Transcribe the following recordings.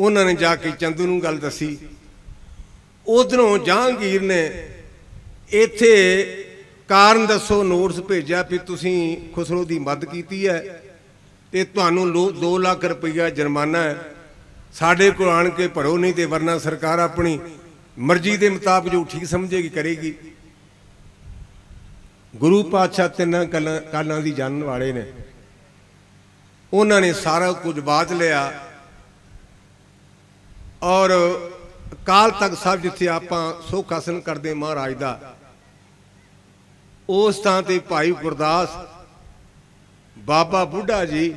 ਉਹਨਾਂ ਨੇ ਜਾ ਕੇ ਚੰਦੂ ਨੂੰ ਗੱਲ ਦੱਸੀ। ਉਧਰੋਂ ਜਹਾਂਗੀਰ ਨੇ ਇੱਥੇ ਕਾਰਨ ਦੱਸੋ ਨੋਟਸ ਭੇਜਿਆ ਵੀ ਤੁਸੀਂ ਖੁਸਰੋ ਦੀ ਮਦਦ ਕੀਤੀ ਹੈ ਤੇ ਤੁਹਾਨੂੰ 2 ਲੱਖ ਰੁਪਈਆ ਜੁਰਮਾਨਾ ਹੈ। ਸਾਡੇ ਕੋਲ ਆਣ ਕੇ ਭਰੋ ਨਹੀਂ ਤੇ ਵਰਨਾ ਸਰਕਾਰ ਆਪਣੀ ਮਰਜ਼ੀ ਦੇ ਮੁਤਾਬਕ ਜੋ ਠੀਕ ਸਮਝੇਗੀ, ਕਰੇਗੀ। ਗੁਰੂ ਪਾਤਸ਼ਾਹ ਤਿੰਨਾਂ ਕਾਲਾਂ ਕਾਲਾਂ ਦੀ ਜਾਣਨ ਵਾਲੇ ਨੇ। ਉਹਨਾਂ ਨੇ ਸਾਰਾ ਕੁਝ ਬਾਤ ਲਿਆ। ਔਰ ਕਾਲ ਤਖ਼ਤ ਸਾਹਿਬ ਜਿੱਥੇ ਆਪਾਂ ਸੁੱਖ ਆਸਨ ਕਰਦੇ ਮਹਾਰਾਜ ਦਾ, ਉਸ ਥਾਂ ਤੇ ਭਾਈ ਗੁਰਦਾਸ, ਬਾਬਾ ਬੁੱਢਾ ਜੀ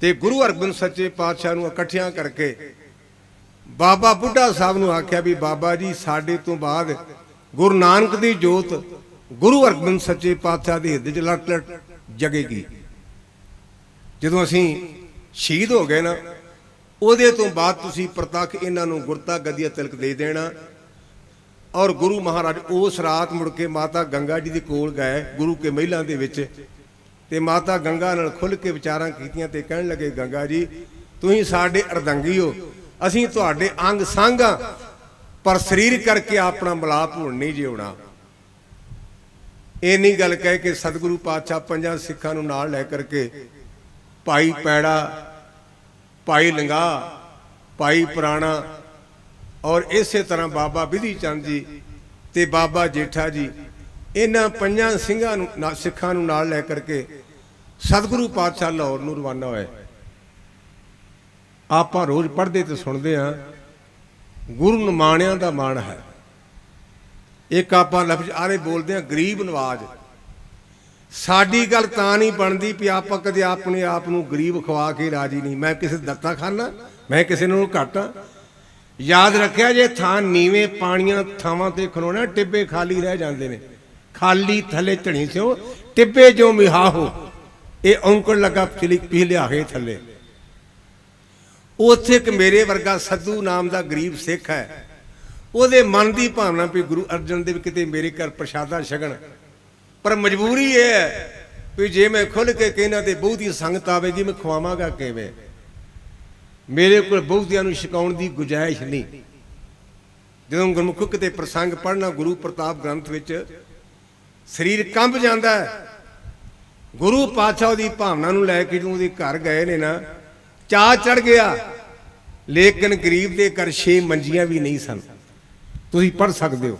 ਤੇ ਗੁਰੂ ਅਰਜਨ ਸੱਚੇ ਪਾਤਸ਼ਾਹ ਨੂੰ ਇਕੱਠਿਆਂ ਕਰਕੇ ਬਾਬਾ ਬੁੱਢਾ ਸਾਹਿਬ ਨੂੰ ਆਖਿਆ ਵੀ ਬਾਬਾ ਜੀ, ਸਾਡੇ ਤੋਂ ਬਾਅਦ ਗੁਰੂ ਨਾਨਕ ਦੀ ਜੋਤ ਗੁਰੂ ਅਰਜਨ ਸੱਚੇ ਪਾਤਸ਼ਾਹ ਦੇ ਹਿਰਦੇ 'ਚ ਲਟ ਲਟ ਜਗੇਗੀ। ਜਦੋਂ ਅਸੀਂ ਸ਼ਹੀਦ ਹੋ ਗਏ ਨਾ ਉਹਦੇ ਤੋਂ ਬਾਅਦ ਤੁਸੀਂ ਪ੍ਰਤੱਖ ਇਹਨਾਂ ਨੂੰ ਗੁਰਤਾ ਗਦੀਆ ਤਿਲਕ ਦੇ ਦੇਣਾ। ਔਰ ਗੁਰੂ ਮਹਾਰਾਜ ਉਸ ਰਾਤ ਮੁੜ ਕੇ ਮਾਤਾ ਗੰਗਾ ਜੀ ਦੇ ਕੋਲ ਗਏ, ਗੁਰੂ ਕੇ ਮਹਿਲਾਂ ਦੇ ਵਿੱਚ। ਤੇ ਮਾਤਾ ਗੰਗਾ ਨਾਲ ਖੁੱਲ ਕੇ ਵਿਚਾਰਾਂ ਕੀਤੀਆਂ ਤੇ ਕਹਿਣ ਲੱਗੇ, ਗੰਗਾ ਜੀ, ਤੁਸੀਂ ਸਾਡੇ ਅਰਦੰਗੀ ਹੋ। ਅਸੀਂ ਤੁਹਾਡੇ ਅੰਗ ਸੰਘਾਂ ਪਰ ਸਰੀਰ ਕਰਕੇ ਆਪਣਾ ਮਲਾਪ ਹੁਣ ਨਹੀਂ ਜਿਉਣਾ। ਇਹ ਨਹੀਂ ਗੱਲ ਕਹਿ ਕੇ ਸਤਿਗੁਰੂ ਪਾਤਸ਼ਾਹ ਪੰਜਾਂ ਸਿੱਖਾਂ ਨੂੰ ਨਾਲ ਲੈ ਕਰਕੇ ਭਾਈ ਪੈੜਾ ਭਾਈ ਲੰਗਾ, ਭਾਈ ਪੁਰਾਣਾ ਔਰ ਇਸੇ ਤਰ੍ਹਾਂ ਬਾਬਾ ਵਿਧੀ ਚੰਦ ਜੀ ਤੇ ਬਾਬਾ ਜੇਠਾ ਜੀ, ਇਹਨਾਂ ਪੰਜਾਂ ਸਿੰਘਾਂ ਨੂੰ ਨਾ- ਸਿੱਖਾਂ ਨੂੰ ਨਾਲ ਲੈ ਕਰਕੇ ਸਤਿਗੁਰੂ ਪਾਤਸ਼ਾਹ ਲਾਹੌਰ ਨੂੰ ਰਵਾਨਾ ਹੋਏ ਆਪਾਂ ਰੋਜ਼ ਪੜ੍ਹਦੇ ਤੇ ਸੁਣਦੇ ਆ ਗੁਰੂ ਨਮਾਣਿਆਂ ਦਾ ਮਾਣ ਹੈ। ਇੱਕ ਆਪਾਂ ਲਫ਼ਜ਼ ਆਰੇ ਬੋਲਦੇ ਆ ਗਰੀਬ ਨਵਾਜ। ਸਾਡੀ ਗੱਲ ਤਾਂ ਨਹੀਂ ਬਣਦੀ ਵੀ ਆਪਾਂ ਕਦੇ ਆਪਣੇ ਆਪ ਨੂੰ ਗਰੀਬ ਖਵਾ ਕੇ ਰਾਜੀ ਨਹੀਂ। ਮੈਂ ਕਿਸੇ ਦਾ ਦਿੱਤਾ ਖਾਨਾ, ਮੈਂ ਕਿਸੇ ਨੂੰ ਘੱਟ। ਆ ਯਾਦ ਰੱਖਿਆ ਜੇ ਥਾਂ ਨੀਵੇਂ ਪਾਣੀਆਂ ਥਾਵਾਂ ਤੇ ਖਲੋਣਾ, ਟਿੱਬੇ ਖਾਲੀ ਰਹਿ ਜਾਂਦੇ ਨੇ। ਖਾਲੀ ਥੱਲੇ ਝਣੀ ਸਿਓ, ਟਿੱਬੇ ਜੋ ਮਿਹਾ ਇਹ ਔਂਕੜ ਲੱਗਾ ਪਿਛਲੀ ਪਿਛਲੇ ਆਹੇ ਥੱਲੇ। ਉੱਥੇ ਇੱਕ ਮੇਰੇ ਵਰਗਾ ਸੱਧੂ ਨਾਮ ਦਾ ਗਰੀਬ ਸਿੱਖ ਹੈ। ਉਹਦੇ ਮਨ ਦੀ ਭਾਵਨਾ ਵੀ ਗੁਰੂ ਅਰਜਨ ਦੇਵ ਕਿਤੇ ਮੇਰੇ ਘਰ ਪ੍ਰਸ਼ਾਦਾ ਛਕਣ। ਪਰ ਮਜਬੂਰੀ ਇਹ ਹੈ ਵੀ ਜੇ ਮੈਂ ਖੁੱਲ ਕੇ ਕਹਿਣਾ ਤੇ ਬਹੁਤੀ ਸੰਗਤ ਆਵੇਗੀ ਮੈਂ ਖਵਾਵਾਂਗਾ ਕਿਵੇਂ? ਮੇਰੇ ਕੋਲ ਬਹੁਤਿਆਂ ਨੂੰ ਛਕਾਉਣ ਦੀ ਗੁਜਾਇਸ਼ ਨਹੀਂ। ਜਦੋਂ ਗੁਰਮੁਖ ਕਿਤੇ ਪ੍ਰਸੰਗ ਪੜ੍ਹਨਾ ਗੁਰੂ ਪ੍ਰਤਾਪ ਗ੍ਰੰਥ ਵਿੱਚ, ਸਰੀਰ ਕੰਬ ਜਾਂਦਾ ਹੈ। ਗੁਰੂ ਪਾਤਸ਼ਾਹ ਦੀ ਭਾਵਨਾ ਨੂੰ ਲੈ ਕੇ ਜਦੋਂ ਉਹਦੇ ਘਰ ਗਏ ਨੇ ਨਾ ਚਾਹ ਚੜ ਗਿਆ। ਲੇਕਿਨ ਗਰੀਬ ਦੇ ਘਰ ਛੇ ਮੰਜੀਆਂ ਵੀ ਨਹੀਂ ਸਨ। ਤੁਸੀਂ ਪੜ੍ਹ ਸਕਦੇ ਹੋ।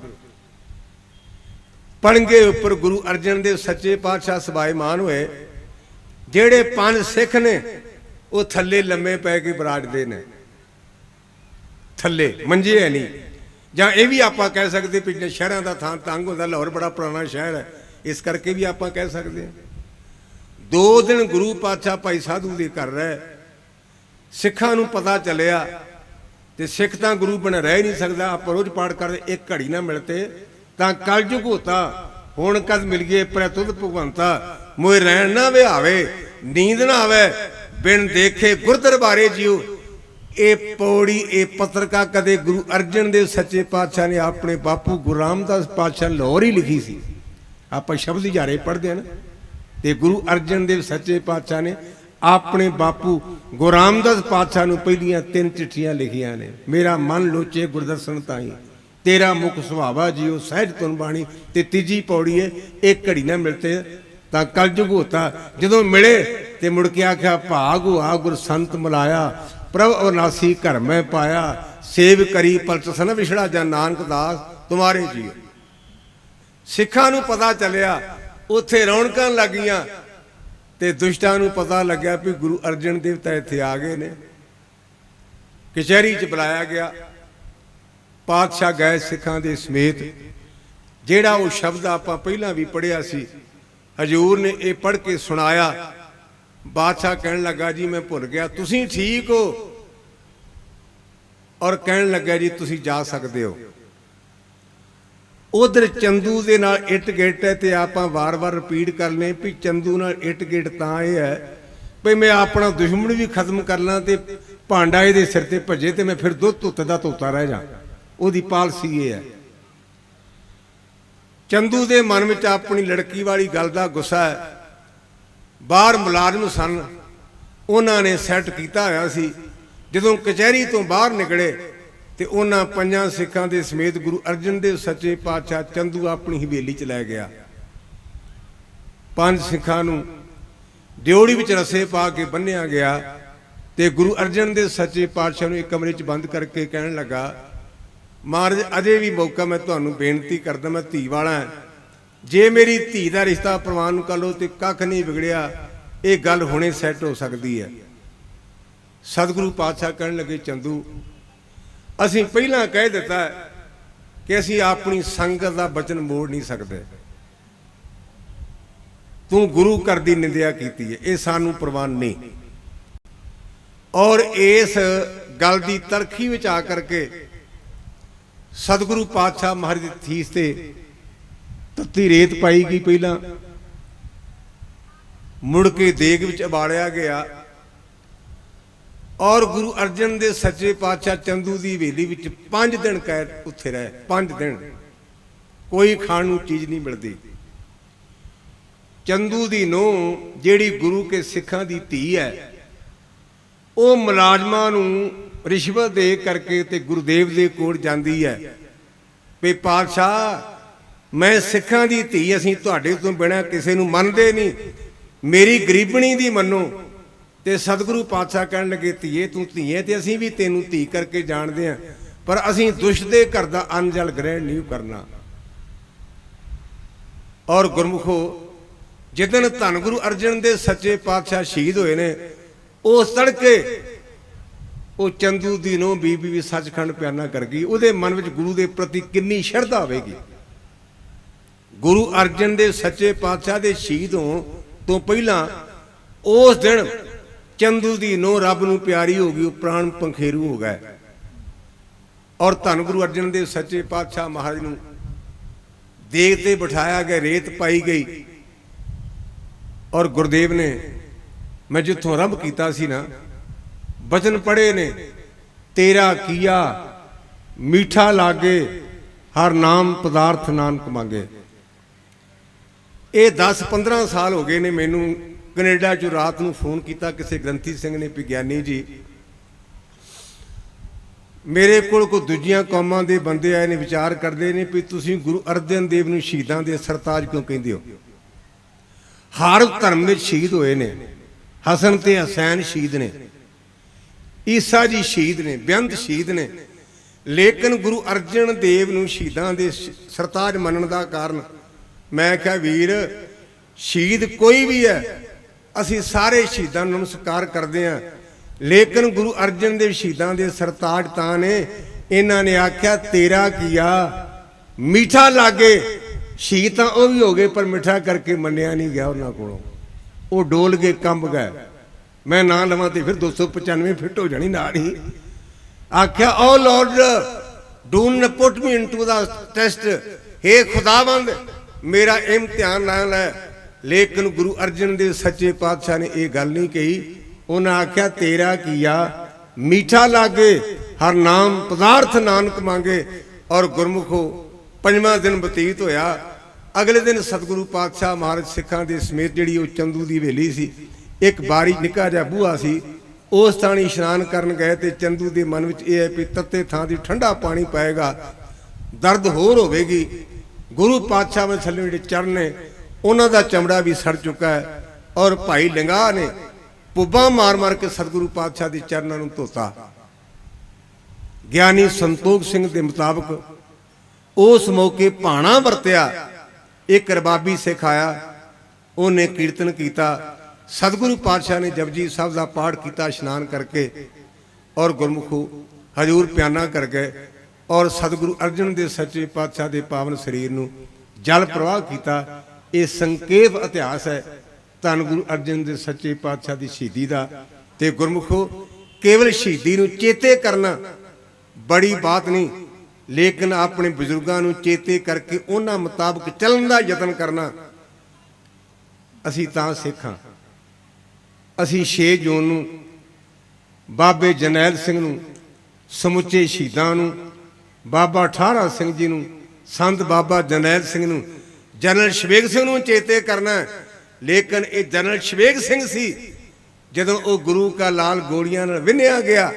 ਪੜ੍ਹਨਗੇ ਉੱਪਰ ਗੁਰੂ ਅਰਜਨ ਦੇਵ ਸੱਚੇ ਪਾਤਸ਼ਾਹ ਸਬਾਇਮਾਨ ਹੋਏ, ਜਿਹੜੇ ਪੰਜ ਸਿੱਖ ਨੇ, ਉਹ ਥੱਲੇ ਲੰਮੇ ਪੈ ਕੇ ਬਰਾੜਦੇ ਨੇ। ਥੱਲੇ, ਮੰਜੇ ਹੈ ਨਹੀਂ। ਜਾਂ ਇਹ ਵੀ ਆਪਾਂ ਕਹਿ ਸਕਦੇ ਪਿਛਲੇ ਸ਼ਹਿਰਾਂ ਦਾ ਥਾਂ ਤੰਗ ਹੁੰਦਾ, ਲਾਹੌਰ ਬੜਾ ਪੁਰਾਣਾ ਸ਼ਹਿਰ ਹੈ, ਇਸ ਕਰਕੇ ਵੀ ਆਪਾਂ ਕਹਿ ਸਕਦੇ ਹਾਂ। ਦੋ ਦਿਨ ਗੁਰੂ ਪਾਤਸ਼ਾਹ ਭਾਈ ਸਾਧੂ ਦੇ ਘਰ ਰਹੇ, ਸਿੱਖਾਂ ਨੂੰ ਪਤਾ ਚੱਲਿਆ, ਤੇ ਸਿੱਖ ਤਾਂ ਗੁਰੂ ਬਣ ਰਹਿ ਨਹੀਂ ਸਕਦਾ, ਆਪਾਂ ਰੋਜ਼ ਪਾਠ ਕਰਦੇ, ਇੱਕ ਘੜੀ ਨਾ ਮਿਲਤੇ ਤਾਂ ਕਲਯੁਗ ਹੋਤਾ ਹੁਣ ਕਦ ਮਿਲ ਗਏ ਪ੍ਰਤੁਦ ਭਗਵੰਤਾ? ਮੋਏ ਰਹਿਣ ਨਾ ਵਿਹਾਵੇ ਨੀਂਦ ਨਾ ਆਵੇ, ਬਿਨ ਦੇਖੇ ਗੁਰਦਰਬਾਰੇ ਜਿਉ ਇਹ ਪੌੜੀ, ਇਹ ਪੱਤਰਕਾ ਕਦੇ ਗੁਰੂ ਅਰਜਨ ਦੇਵ ਸੱਚੇ ਪਾਤਸ਼ਾਹ ਨੇ ਆਪਣੇ ਬਾਪੂ ਗੁਰੂ ਰਾਮਦਾਸ ਪਾਤਸ਼ਾਹ ਲਾਹੌਰ ਹੀ ਲਿਖੀ ਸੀ। ਆਪਾਂ ਸ਼ਬਦ ਜਾਰੇ ਪੜ੍ਹਦੇ ਹਾਂ ਤੇ ਗੁਰੂ ਅਰਜਨ ਦੇਵ ਸੱਚੇ ਪਾਤਸ਼ਾਹ ਨੇ ਆਪਣੇ ਬਾਪੂ ਗੁਰੂ ਰਾਮਦਾਸ ਪਾਤਸ਼ਾਹ ਨੂੰ ਪਹਿਲੀਆਂ ਤਿੰਨ ਚਿੱਠੀਆਂ ਲਿਖੀਆਂ ਨੇ। ਮੇਰਾ ਮਨ ਲੋਚੇ ਗੁਰਦਰਸ਼ਨ ਤਾਈ। ਤੇਰਾ ਮੁਖ ਸੁਭਾਵਾ ਜੀਓ, ਸਹਿਜ ਤੁਨ ਬਾਣੀ ਤੇ ਤੀਜੀ ਪੌੜੀ ਏ ਇੱਕ ਘੜੀ ਨਾ ਮਿਲਤੇ। ਤਾਂ ਕਲਯੁਗ ਹੋਤਾ, ਜਦੋਂ ਮਿਲੇ ਤੇ ਮੁੜ ਕੇ ਆਖਿਆ, ਭਾਗ ਹੁਆ ਗੁਰ ਸੰਤ ਮਲਾਇਆ। ਪ੍ਰਭ ਅਵਨਾਸੀ ਘਰ ਮੈਂ ਪਾਇਆ। ਸੇਵ ਕਰੀ ਪਲਟ ਸਨ ਵਿਛੜਾ ਜਾਂ ਨਾਨਕ ਦਾਸ ਤੁਮਾਰੇ ਜੀਓ। ਸਿੱਖਾਂ ਨੂੰ ਪਤਾ ਚੱਲਿਆ, ਉੱਥੇ ਰੌਣਕਾਂ ਲੱਗੀਆਂ ਤੇ ਦੁਸ਼ਟਾਂ ਨੂੰ ਪਤਾ ਲੱਗਿਆ ਵੀ ਗੁਰੂ ਅਰਜਨ ਦੇਵ ਤਾਂ ਇੱਥੇ ਆ ਗਏ ਨੇ। ਕਚਹਿਰੀ 'ਚ ਬੁਲਾਇਆ ਗਿਆ। ਪਾਤਸ਼ਾਹ ਗਏ ਸਿੱਖਾਂ ਦੇ ਸਮੇਤ, ਜਿਹੜਾ ਉਹ ਸ਼ਬਦ ਆਪਾਂ ਪਹਿਲਾਂ ਵੀ ਪੜਿਆ ਸੀ, ਹਜੂਰ ਨੇ ਇਹ ਪੜ੍ਹ ਕੇ ਸੁਣਾਇਆ। ਬਾਦਸ਼ਾਹ ਕਹਿਣ ਲੱਗਾ, ਜੀ, ਮੈਂ ਭੁੱਲ ਗਿਆ। ਤੁਸੀਂ ਠੀਕ ਹੋ? ਔਰ ਕਹਿਣ ਲੱਗਾ, ਜੀ, ਤੁਸੀਂ ਜਾ ਸਕਦੇ ਹੋ। ਉਧਰ ਚੰਦੂ ਦੇ ਨਾਲ ਇੱਟ ਗਿੱਟ ਹੈ ਤੇ ਆਪਾਂ ਵਾਰ-ਵਾਰ ਰਿਪੀਟ ਕਰਨੇ ਵੀ ਚੰਦੂ ਨਾਲ ਇੱਟ ਗਿੱਟ ਤਾਂ ਇਹ ਹੈ ਵੀ ਮੈਂ ਆਪਣਾ ਦੁਸ਼ਮਣ ਵੀ ਖਤਮ ਕਰ ਲਾਂ ਤੇ ਭਾਂਡਾ ਇਹਦੇ ਸਿਰ ਤੇ ਭੱਜੇ ਤੇ ਮੈਂ ਫਿਰ ਦੁੱਧ ਧੁੱਤ ਦਾ ਧੋਤਾ ਰਹਿ ਜਾ ਉਹਦੀ ਪਾਲਸੀ ਇਹ ਹੈ। ਚੰਦੂ ਦੇ ਮਨ ਵਿੱਚ ਆਪਣੀ ਲੜਕੀ ਵਾਲੀ ਗੱਲ ਦਾ ਗੁੱਸਾ ਹੈ। ਬਾਹਰ ਮੁਲਾਜ਼ਮ ਸਨ। ਉਹਨਾਂ ਨੇ ਸੈੱਟ ਕੀਤਾ ਹੋਇਆ ਸੀ। ਜਦੋਂ ਕਚਹਿਰੀ ਤੋਂ ਬਾਹਰ ਨਿਕਲੇ ਤੇ ਉਹਨਾਂ ਪੰਜਾਂ ਸਿੱਖਾਂ ਦੇ ਸਮੇਤ ਗੁਰੂ ਅਰਜਨ ਦੇਵ ਸੱਚੇ ਪਾਤਸ਼ਾਹ ਚੰਦੂ ਆਪਣੀ ਹਵੇਲੀ ਚ ਲੈ ਗਿਆ। ਪੰਜ ਸਿੱਖਾਂ ਨੂੰ ਦਿਉੜੀ ਵਿੱਚ ਰਸੇ ਪਾ ਕੇ ਬੰਨਿਆ ਗਿਆ ਤੇ ਗੁਰੂ ਅਰਜਨ ਦੇਵ ਸੱਚੇ ਪਾਤਸ਼ਾਹ ਨੂੰ ਇੱਕ ਕਮਰੇ 'ਚ ਬੰਦ ਕਰਕੇ ਕਹਿਣ ਲੱਗਾ ਮਹਾਰਾਜ, ਅਜੇ ਵੀ ਮੌਕਾ ਮੈਂ ਤੁਹਾਨੂੰ ਬੇਨਤੀ ਕਰਦਾ, ਮੈਂ ਧੀ ਵਾਲਾ ਜੇ ਮੇਰੀ ਧੀ ਦਾ ਰਿਸ਼ਤਾ ਪ੍ਰਵਾਨ ਨੂੰ ਕਰ ਲਓ ਤੇ ਕੱਖ ਨਹੀਂ ਵਿਗੜਿਆ, ਇਹ ਗੱਲ ਹੁਣੇ ਸੈੱਟ ਹੋ ਸਕਦੀ ਹੈ। ਸਤਿਗੁਰੂ ਪਾਤਸ਼ਾਹ ਕਹਿਣ ਲੱਗੇ, ਚੰਦੂ, ਅਸੀਂ ਪਹਿਲਾਂ ਕਹਿ ਦਿੱਤਾ ਕਿ ਅਸੀਂ ਆਪਣੀ ਸੰਗਤ ਦਾ ਬਚਨ ਮੋੜ ਨਹੀਂ ਸਕਦੇ। ਤੂੰ ਗੁਰੂ ਘਰ ਦੀ ਨਿੰਦਿਆ ਕੀਤੀ ਹੈ, ਇਹ ਸਾਨੂੰ ਪ੍ਰਵਾਨ ਨਹੀਂ। ਔਰ ਇਸ ਗੱਲ ਦੀ ਤਰਖੀ ਵਿੱਚ ਆ ਕਰਕੇ ਸਤਿਗੁਰੂ ਪਾਤਸ਼ਾਹ ਮਹਾਰਾਜ ਦੀ ਥੀਸ ਤੇ ਤੱਤੀ ਰੇਤ ਪਾਈ ਗਈ ਪਹਿਲਾਂ। ਮੁੜ ਕੇ ਦੇਗ ਵਿੱਚ ਉਬਾਲਿਆ ਗਿਆ। ਔਰ ਗੁਰੂ ਅਰਜਨ ਦੇ ਸੱਚੇ ਪਾਤਸ਼ਾਹ ਚੰਦੂ ਦੀ ਹਵੇਲੀ ਵਿੱਚ 5 ਦਿਨ ਕੈਦ ਉੱਥੇ ਰਹੇ। 5 ਦਿਨ। ਕੋਈ ਖਾਣ ਨੂੰ ਚੀਜ਼ ਨਹੀਂ ਮਿਲਦੀ। ਚੰਦੂ ਦੀ ਨੂੰਹ ਜਿਹੜੀ ਗੁਰੂ ਕੇ ਸਿੱਖਾਂ ਦੀ ਧੀ ਹੈ, ਉਹ ਮੁਲਾਜ਼ਮਾਂ ਨੂੰ ਰਿਸ਼ਵਤ ਦੇ ਕਰਕੇ ਤੇ ਗੁਰਦੇਵ ਦੇ ਕੋਲ ਜਾਂਦੀ ਹੈ। ਵੀ ਪਾਤਸ਼ਾਹ, ਮੈਂ ਸਿੱਖਾਂ ਦੀ ਧੀ, ਅਸੀਂ ਤੁਹਾਡੇ ਤੋਂ ਬਿਨਾ ਕਿਸੇ ਨੂੰ ਮੰਨਦੇ ਨਹੀਂ। ਮੇਰੀ ਗਰੀਬਣੀ ਦੀ ਮੰਨੋ। ਤੇ ਸਤਿਗੁਰੂ ਪਾਤਸ਼ਾਹ ਕਹਿਣ ਲੱਗੇ, ਧੀਏ, ਤੂੰ ਧੀਏ ਤੇ ਅਸੀਂ ਵੀ ਤੈਨੂੰ ਧੀ ਕਰਕੇ ਜਾਣਦੇ ਹਾਂ। ਪਰ ਅਸੀਂ ਦੁਸ਼ਟ ਦੇ ਘਰ ਦਾ ਅੰਨ ਜਲ ਗ੍ਰਹਿਣ ਨਹੀਂ ਕਰਨਾ। ਔਰ ਗੁਰਮੁਖੋ ਜਿੱਦਨ ਧੰਨ ਗੁਰੂ ਅਰਜਨ ਦੇ ਸੱਚੇ ਪਾਤਸ਼ਾਹ ਸ਼ਹੀਦ ਹੋਏ ਨੇ, ਉਸ ਤੜਕੇ ਉਹ ਚੰਦੂ ਦੀ ਨੋ ਬੀਬੀ ਵੀ ਸੱਚਖੰਡ ਪਿਆਨਾ ਕਰ ਗਈ। ਉਹਦੇ ਮਨ ਵਿੱਚ ਗੁਰੂ ਦੇ ਪ੍ਰਤੀ ਕਿੰਨੀ ਸ਼ਰਧਾ ਹੋਵੇਗੀ। ਗੁਰੂ ਅਰਜਨ ਦੇ ਸੱਚੇ ਪਾਤਸ਼ਾਹ ਦੇ ਸ਼ਹੀਦ ਹੋਣ ਤੋਂ ਪਹਿਲਾਂ ਉਸ ਦਿਨ ਚੰਦੂ ਦੀ ਨੋ ਰੱਬ ਨੂੰ ਪਿਆਰੀ ਹੋ ਗਈ, ਉਹ ਪ੍ਰਾਣ ਪੰਖੇਰੂ ਹੋ ਗਏ। ਔਰ ਧੰਨ ਗੁਰੂ ਅਰਜਨ ਦੇਵ ਸੱਚੇ ਪਾਤਸ਼ਾਹ ਮਹਾਰਾਜ ਨੂੰ ਦੇਗ ਤੇ ਬਿਠਾਇਆ ਗਿਆ, ਰੇਤ ਪਾਈ ਗਈ। ਔਰ ਗੁਰਦੇਵ ਨੇ, ਮੈਂ ਜਿੱਥੋਂ ਰੰਭ ਕੀਤਾ ਸੀ ਨਾ ਬਚਨ ਪੜੇ ਨੇ, ਤੇਰਾ ਕੀਆ, ਮੀਠਾ ਲਾਗੇ, ਹਰ ਨਾਮ ਪਦਾਰਥ ਨਾਨਕ ਮੰਗੇ। ਇਹ 10 15 ਸਾਲ ਹੋ ਗਏ ਨੇ ਮੈਨੂੰ ਕੈਨੇਡਾ ਚੋਂ ਰਾਤ ਨੂੰ ਫੋਨ ਕੀਤਾ, ਕਿਸੇ ਗ੍ਰੰਥੀ ਸਿੰਘ ਨੇ ਵਿਗਿਆਨੀ ਜੀ, ਮੇਰੇ ਕੋਲ ਕੋ ਦੂਜੀਆਂ ਕੌਮਾਂ ਦੇ ਬੰਦੇ ਆਏ ਨੇ, ਵਿਚਾਰ ਕਰਦੇ ਨੇ ਵੀ ਤੁਸੀਂ ਗੁਰੂ ਅਰਜਨ ਦੇਵ ਨੂੰ ਸ਼ਹੀਦਾਂ ਦੇ ਸਰਤਾਜ ਕਿਉਂ ਕਹਿੰਦੇ ਹੋ? ਹਰ ਧਰਮ ਵਿੱਚ ਸ਼ਹੀਦ ਹੋਏ ਨੇ, ਹਸਨ ਤੇ ਹਸੈਨ ਸ਼ਹੀਦ ਨੇ। ਈਸਾ ਜੀ ਸ਼ਹੀਦ ਨੇ ਬੇਅੰਤ ਸ਼ਹੀਦ ਨੇ। ਲੇਕਿਨ ਗੁਰੂ ਅਰਜਨ ਦੇਵ ਨੂੰ ਸ਼ਹੀਦਾਂ ਦੇ ਸਰਤਾਜ ਮੰਨਣ ਦਾ ਕਾਰਨ ਮੈਂ ਕਿਹਾ, ਵੀਰ, ਸ਼ਹੀਦ ਕੋਈ ਵੀ ਹੈ, ਅਸੀਂ ਸਾਰੇ ਸ਼ਹੀਦਾਂ ਨੂੰ ਨਮਸਕਾਰ ਕਰਦੇ ਹਾਂ। ਲੇਕਿਨ ਗੁਰੂ ਅਰਜਨ ਦੇਵ ਸ਼ਹੀਦਾਂ ਦੇ ਸਰਤਾਜ ਤਾਂ ਨੇ। ਇਹਨਾਂ ਨੇ ਆਖਿਆ, ਤੇਰਾ ਕੀਆ ਮੀਠਾ ਲਾਗੇ। ਸ਼ਹੀਦ ਤਾਂ ਉਹ ਵੀ ਹੋ ਗਏ, ਪਰ ਮਿੱਠਾ ਕਰਕੇ ਮੰਨਿਆ ਨਹੀਂ ਗਿਆ ਉਹਨਾਂ ਕੋਲੋਂ। ਉਹ ਡੋਲ ਕੇ ਕੰਬ ਗਏ। ਮੈਂ ਨਾਂ ਲਵਾਂ ਤੇ ਫਿਰ 295 ਫਿੱਟ ਹੋ ਜਾਣੀ ਨਾਲ ਹੀ। ਆਖਿਆ, ਓ ਲਾਰਡ ਡੂ ਨ ਪੁੱਟ ਮੀ ਇਨਟੂ ਦਾ ਟੈਸਟ हे ਖੁਦਾਵੰਦ, ਮੇਰਾ ਇਮਤਿਹਾਨ ਨਾ ਲੈ। ਲੇਕਿਨ ਗੁਰੂ ਅਰਜਨ ਦੇਵ ਸੱਚੇ ਪਾਤਸ਼ਾਹ ਨੇ ਇਹ ਗੱਲ ਨਹੀਂ ਕਹੀ। ਉਹਨਾਂ ਆਖਿਆ, ਤੇਰਾ ਕੀਆ ਮੀਠਾ ਲਾਗੇ, ਹਰ ਨਾਮ ਪਦਾਰਥ ਨਾਨਕ ਮੰਗੇ। ਔਰ ਗੁਰਮੁਖੋ, ਪੰਜਵਾਂ ਦਿਨ ਬਤੀਤ ਹੋਇਆ। ਅਗਲੇ ਦਿਨ ਸਤਿਗੁਰੂ ਪਾਤਸ਼ਾਹ ਮਹਾਰਾਜ ਸਿੱਖਾਂ ਦੇ ਸਮੇਤ ਜਿਹੜੀ ਉਹ ਚੰਦੂ ਦੀ ਹਵੇਲੀ ਸੀ ਇੱਕ ਬਾਰੀ ਨਿੱਕਾ ਜਿਹਾ ਬੂਹਾ ਸੀ, ਉਸ ਥਾਣੀ ਇਸ਼ਨਾਨ ਕਰਨ ਗਏ ਤੇ ਚੰਦੂ ਦੇ ਮਨ ਵਿੱਚ ਇਹ ਹੈ ਵੀ ਤੱਤੇ ਥਾਂ ਦੀ ਠੰਡਾ ਪਾਣੀ ਪਾਏਗਾ, ਦਰਦ ਹੋਰ ਹੋਵੇਗੀ। ਗੁਰੂ ਪਾਤਸ਼ਾਹ ਦੇ ਥੱਲੇ ਜਿਹੜੇ ਚਰਨ ਨੇ, ਉਹਨਾਂ ਦਾ ਚਮੜਾ ਵੀ ਸੜ ਚੁੱਕਾ ਹੈ ਔਰ ਭਾਈ ਲਿੰਗਾ ਨੇ ਪੁੱਬਾਂ ਮਾਰ ਮਾਰ ਕੇ ਸਤਿਗੁਰੂ ਪਾਤਸ਼ਾਹ ਦੇ ਚਰਨਾਂ ਨੂੰ ਧੋਤਾ। ਗਿਆਨੀ ਸੰਤੋਖ ਸਿੰਘ ਦੇ ਮੁਤਾਬਕ ਉਸ ਮੌਕੇ ਭਾਣਾ ਵਰਤਿਆ, ਇੱਕ ਰਬਾਬੀ ਸਿੱਖ ਆਇਆ, ਉਹਨੇ ਕੀਰਤਨ ਕੀਤਾ। ਸਤਿਗੁਰੂ ਪਾਤਸ਼ਾਹ ਨੇ ਜਪਜੀ ਸਾਹਿਬ ਦਾ ਪਾਠ ਕੀਤਾ, ਇਸ਼ਨਾਨ ਕਰਕੇ ਔਰ ਗੁਰਮੁਖੋ ਹਜੂਰ ਪਿਆਨਾ ਕਰ ਗਏ ਔਰ ਸਤਿਗੁਰੂ ਅਰਜਨ ਦੇ ਸੱਚੇ ਪਾਤਸ਼ਾਹ ਦੇ ਪਾਵਨ ਸਰੀਰ ਨੂੰ ਜਲ ਪ੍ਰਵਾਹ ਕੀਤਾ। ਇਹ ਸੰਕੇਤ ਇਤਿਹਾਸ ਹੈ। ਧੰਨ ਗੁਰੂ ਅਰਜਨ ਦੇ ਸੱਚੇ ਪਾਤਸ਼ਾਹ ਦੀ ਸ਼ਹੀਦੀ ਦਾ ਤੇ ਗੁਰਮੁਖੋ ਕੇਵਲ ਸ਼ਹੀਦੀ ਨੂੰ ਚੇਤੇ ਕਰਨਾ ਬੜੀ ਬਾਤ ਨਹੀਂ, ਲੇਕਿਨ ਆਪਣੇ ਬਜ਼ੁਰਗਾਂ ਨੂੰ ਚੇਤੇ ਕਰਕੇ ਉਹਨਾਂ ਮੁਤਾਬਕ ਚੱਲਣ ਦਾ ਯਤਨ ਕਰਨਾ। ਅਸੀਂ ਤਾਂ ਸਿੱਖਾਂ ਅਸੀਂ 6 ਜੂਨ ਨੂੰ ਬਾਬੇ ਜਨੈਲ ਸਿੰਘ ਨੂੰ, ਸਮੁੱਚੇ ਸ਼ਹੀਦਾਂ ਨੂੰ, ਬਾਬਾ ਠਾਰਾ ਸਿੰਘ ਜੀ ਨੂੰ, ਸੰਤ ਬਾਬਾ ਜਨੈਲ ਸਿੰਘ ਨੂੰ ਜਨਰਲ ਸ਼ਵੇਗ ਸਿੰਘ ਨੂੰ ਚੇਤੇ ਕਰਨਾ ਲੇਕਿਨ ਇਹ ਜਨਰਲ ਸ਼ਵੇਗ ਸਿੰਘ ਸੀ, ਜਦੋਂ ਉਹ ਗੁਰੂ ਕਾ ਲਾਲ ਗੋਲੀਆਂ ਨਾਲ ਵਿੰਨਿਆ ਗਿਆ,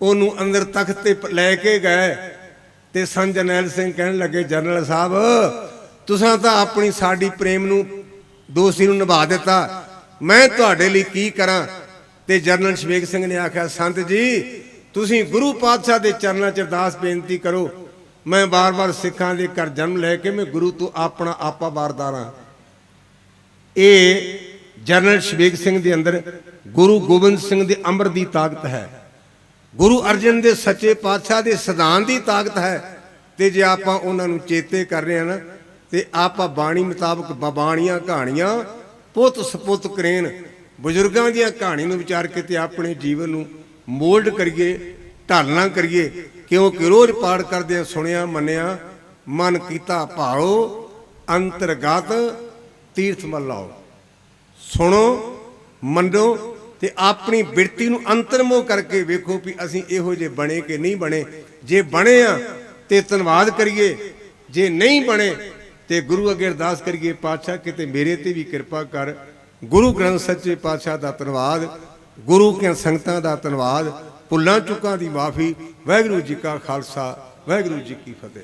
ਉਹਨੂੰ ਅੰਦਰ ਤਖਤ ਤੇ ਲੈ ਕੇ ਗਏ ਤੇ ਸੰਤ ਜਰਨੈਲ ਸਿੰਘ ਕਹਿਣ ਲੱਗੇ ਜਨਰਲ ਸਾਹਿਬ, ਤੁਸੀਂ ਤਾਂ ਆਪਣੀ ਸਾਡੀ ਪ੍ਰੇਮ ਨੂੰ, ਦੋਸਤੀ ਨੂੰ ਨਿਭਾ ਦਿੱਤਾ ਮੈਂ ਤੁਹਾਡੇ ਲਈ ਕੀ ਕਰਾਂ? ਤੇ ਜਨਰਲ ਸ਼ਵੇਕ ਸਿੰਘ ਨੇ ਆਖਿਆ, ਸੰਤ ਜੀ, ਤੁਸੀਂ ਗੁਰੂ ਪਾਤਸ਼ਾਹ ਦੇ ਚਰਨਾਂ 'ਚ ਅਰਦਾਸ ਬੇਨਤੀ ਕਰੋ। ਮੈਂ ਬਾਰ-ਬਾਰ ਸਿੱਖਾਂ ਦੇ ਘਰ ਜਨਮ ਲੈ ਕੇ ਮੈਂ ਗੁਰੂ ਤੋਂ ਆਪਣਾ ਆਪਾ ਵਾਰਦਾਰਾਂ ਇਹ ਜਨਰਲ ਸ਼ਵੇਕ ਸਿੰਘ ਦੇ ਅੰਦਰ ਗੁਰੂ ਗੋਬਿੰਦ ਸਿੰਘ ਦੇ ਅੰਮ੍ਰਿਤ ਦੀ ਤਾਕਤ ਹੈ। ਗੁਰੂ ਅਰਜਨ ਦੇ ਸੱਚੇ ਪਾਤਸ਼ਾਹ ਦੇ ਸਿਧਾਂਤ ਦੀ ਤਾਕਤ ਹੈ। ਤੇ ਜੇ ਆਪਾਂ ਉਹਨਾਂ ਨੂੰ ਚੇਤੇ ਕਰ ਰਹੇ ਹਾਂ ਨਾ, ਤੇ ਆਪਾਂ ਬਾਣੀ ਮੁਤਾਬਕ ਬ- ਬਾਣੀਆਂ ਕਹਾਣੀਆਂ ਪੁੱਤ ਸਪੁੱਤ ਕਰੇਨ। ਬਜ਼ੁਰਗਾਂ ਦੀਆਂ ਕਹਾਣੀ ਨੂੰ ਵਿਚਾਰ ਕੇ ਤੇ ਆਪਣੇ ਜੀਵਨ ਨੂੰ ਮੋਲਡ ਕਰੀਏ, ਢਾਲਣਾ ਕਰੀਏ। ਕਿਉਂਕਿ ਰੋਜ਼ ਪਾਠ ਕਰਦੇ ਸੁਣਿਆ, ਮੰਨਿਆ, ਮਨ ਕੀਤਾ ਭਾਲੋ, ਅੰਤਰਗਤ ਤੀਰਥ ਮਲ ਲਾਓ। ਸੁਣੋ, ਮੰਨੋ ਤੇ ਆਪਣੀ ਬਿਰਤੀ ਨੂੰ ਅੰਤਰਮੋਹ ਕਰਕੇ ਵੇਖੋ ਵੀ ਅਸੀਂ ਇਹੋ ਜਿਹੇ ਬਣੇ ਕਿ ਨਹੀਂ ਬਣੇ। ਜੇ ਬਣੇ ਆ ਤੇ ਧੰਨਵਾਦ ਕਰੀਏ। ਜੇ ਨਹੀਂ ਬਣੇ ਤੇ ਗੁਰੂ ਅੱਗੇ ਅਰਦਾਸ ਕਰੀਏ ਪਾਤਸ਼ਾਹ, ਕਿਤੇ ਮੇਰੇ ਤੇ ਵੀ ਕਿਰਪਾ ਕਰ। ਗੁਰੂ ਗ੍ਰੰਥ ਸੱਚੇ ਪਾਤਸ਼ਾਹ ਦਾ ਧੰਨਵਾਦ, ਗੁਰੂ ਕੇ ਸੰਗਤਾਂ ਦਾ ਧੰਨਵਾਦ, ਭੁੱਲਾਂ ਚੁੱਕਾਂ ਦੀ ਮਾਫੀ। ਵਾਹਿਗੁਰੂ ਜੀ ਕਾ ਖਾਲਸਾ, ਵਾਹਿਗੁਰੂ ਜੀ ਕੀ ਫਤਿਹ।